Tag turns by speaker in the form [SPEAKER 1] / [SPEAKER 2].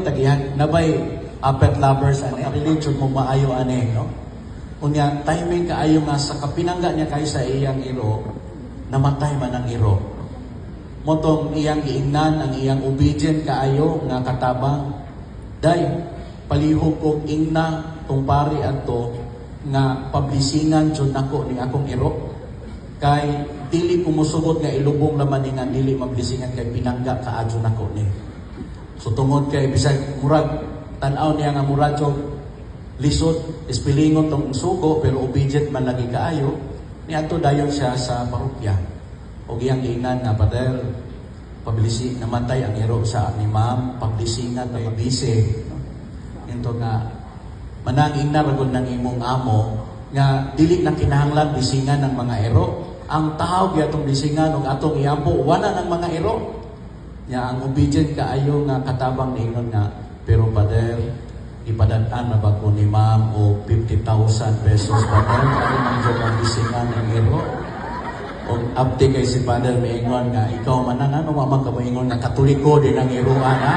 [SPEAKER 1] Tagihan, nabay apet lovers ang religion mo maayo ani no. Unya timing kaayo nga sa kapinangga niya kay sa iyang iro namatay man ang iro. Motong iyang giingnan ang iyang obedient kaayo nga katabang day palihog og ingna tong pari adto nga pablisingan jud nako ni akong iro kay dili ko mosugot nga ilubong laman ni nga dili mablisingan kay pinangga kaadyo nako ni. So tungod kay bisag murag tan-aw niya nga murag lisod ispilingon tong sugo pero obedient man lagi kaayo ni ato dayon siya sa parokya. Og iyang giingnan nga pader pabilisi namatay ang iro sa ni ma'am paglisingan na mabise. Ito nga manang ingna ragod ng imong amo nga dili na kinahanglan bisingan ng mga ero. Ang tahawg yatong bisingan ug atong iampo wala ng mga ero. Nya ang obedient kaayo nga katabang ningon nga pero pader ipadadaan na ba ko ni ma'am o 50,000 pesos pader kaya man dyan ang bisingan ng ero. O abdi kay si Father maingon nga ikaw man na ano mamang ka maingon nga katoliko din ang iruan ha.